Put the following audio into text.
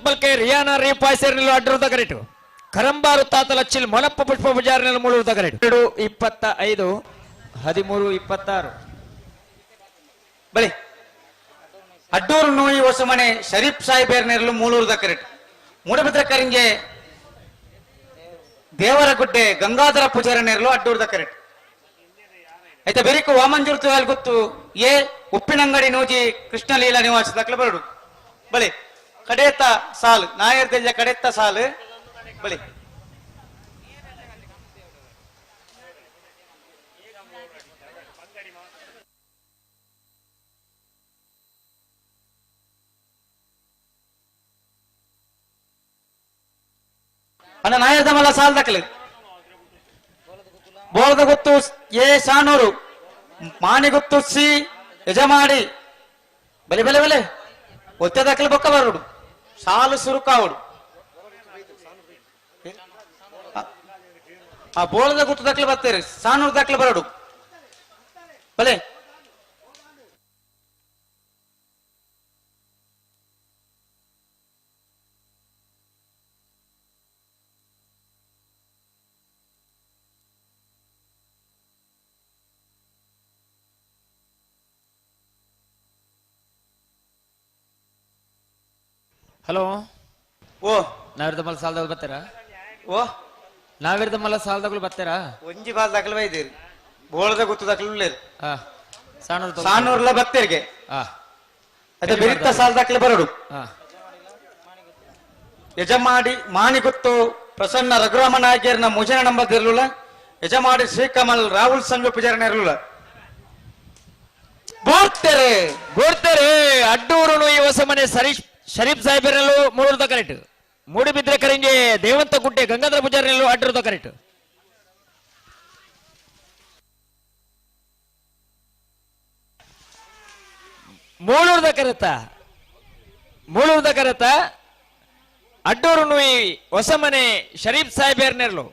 ಇವತ್ತು bulk ರಿಯಾನ ರೀಪಾಯ್ ಅಡ್ಡರು ತಗರಿಟು. Karambaru ತಾತಲ chill ಮೊಲಪ್ಪ ಪುಷ್ಪ ಬಜಾರ್ನಲ್ಲಿ ಮುಳುವು ತಗರಿಟು. ಇಪ್ಪತ್ತ ಐದು, ಹದಿಮೂರು ಇಪ್ಪತ್ತಾರು. ಬಳಿ. ಅಡ್ಡೂರು ನೋಯಿ ಹೊಸಮನೆ ಶರೀಫ್ ಸಾಹಿಬೇರ್ ನೆರಳು ಮೂಳೂರು ದಕ್ಕರಿಟ್ ಮೂಡಬಿದ್ರ ಕರಿಂಗೆ ದೇವರಗುಡ್ಡೆ ಗಂಗಾಧರ ಪೂಜಾರಿ ನೆರಳು ಅಡ್ಡೂರು ದಕ್ಕರಿಟ್ ಐತೆ ಬೆರಿಕು ವಾಮಂಜುರ್ತು ಗೊತ್ತು ಎ ಉಪ್ಪಿನಂಗಡಿ ನೂಜಿ ಕೃಷ್ಣಲೀಲಾ ನಿವಾಸ ದಕ್ಕಲು ಬರಡು. ಬಳಿ. ಕಡೆಯತ್ತ ಸಾಲು. ನಾಯರ್ ತೇಜ ಕಡೆತ ಸಾಲು. ಬಳಿ. ಅಣ್ಣ ನಾಯರ್ದ ಮಲ್ಲ ಸಾಲ್ ದಾಖಲೆ. ಬೋಲದ ಗೊತ್ತು ಎ ಶಾನೂರು ಮಾಣಿ ಗೊತ್ತು ಸಿ ಯಜಮಾಡಿ. ಬಲೆ ಬಲೆ ಬಲೆ. ಒತ್ತೆ ದಾಖಲೆ ಬೊಕ್ಕ ಬರುಡು ಸಾಲು ಸುರುಕಾವುಡು ಆ ಬೋಳದ ಗುಟ್ಟು ದಕ್ಲೆ ಬರ್ತೀರಿ ಸಾನೂರು ದಕ್ಲೆ ಬರೋಡು. ಬಲೆ. ಹಲೋ? ಓ. ನಾವಿರ್ದ ಮಲ್ಲ ಸಾಲದಾಗ ಬರ್ತೀರಾ? ಓ. ನಾವಿರ್ದ ಮಲ್ಲ ಸಾಲದಾಗ ಬರ್ತೀರಾ? ಒಂಜಿ ಬಾಲ್ ದಾಖಲೆ ಬೈದಿರಿ. ಬೋಳದ ಗೊತ್ತು ದಾಖಲೆ ಹಾ. ಸಾಣೂರು ಸಾನೂರ್ಲ ಬತ್ತೇರಿಗೆ. ಹಾ. ಅದೇ ಬೆರಿತ ಸಾಲ ದಾಖಲೆ ಬರಡು. ಹಾ. ಮಾಣಿ ಮಾಣಿಗುತ್ತು ಪ್ರಸನ್ನ ರಘುರಾಮ ನಾಯಕರ್ನ ಮುಜನ ನಂಬದಿರ್ಲುಲ ಯಜಮಾಡಿ ಶ್ರೀಕಮಲ್ ರಾಹುಲ್ ಸಂಘ ಪೂಜಾರನ ಇರಲಿಲ್ಲ ಬೋರ್ತೇರೆ ಗೋಡ್ತಾರೆ ಅಡ್ಡೂರು ಈ ಹೊಸ ಮನೆ ಸರೀಶ್ ಶರೀಫ್ ಸಾಹೇಬರಲ್ಲೂ ಮೂಡುದ ಕರೆಕ್ಟ್ ಮೂಡಿಬಿದ್ರೆ ಕರಿಂಗೆ ದೇವಂತ ಗುಡ್ಡೆ ಗಂಗಾಧರ ಪೂಜಾರಿನಲ್ಲೂ ಅಡ್ಡರದ ಕರೆಕ್ಟ್ ಮೂಳೂರ್ದ ಕರೆತ ಮೂಳೂರ್ದ ಕರೆತ ಅಡ್ಡೂರು ನುಯಿ ಹೊಸ ಮನೆ ಶರೀಫ್ ಸಾಹೇಬೇರ್ನೆರ್ಲು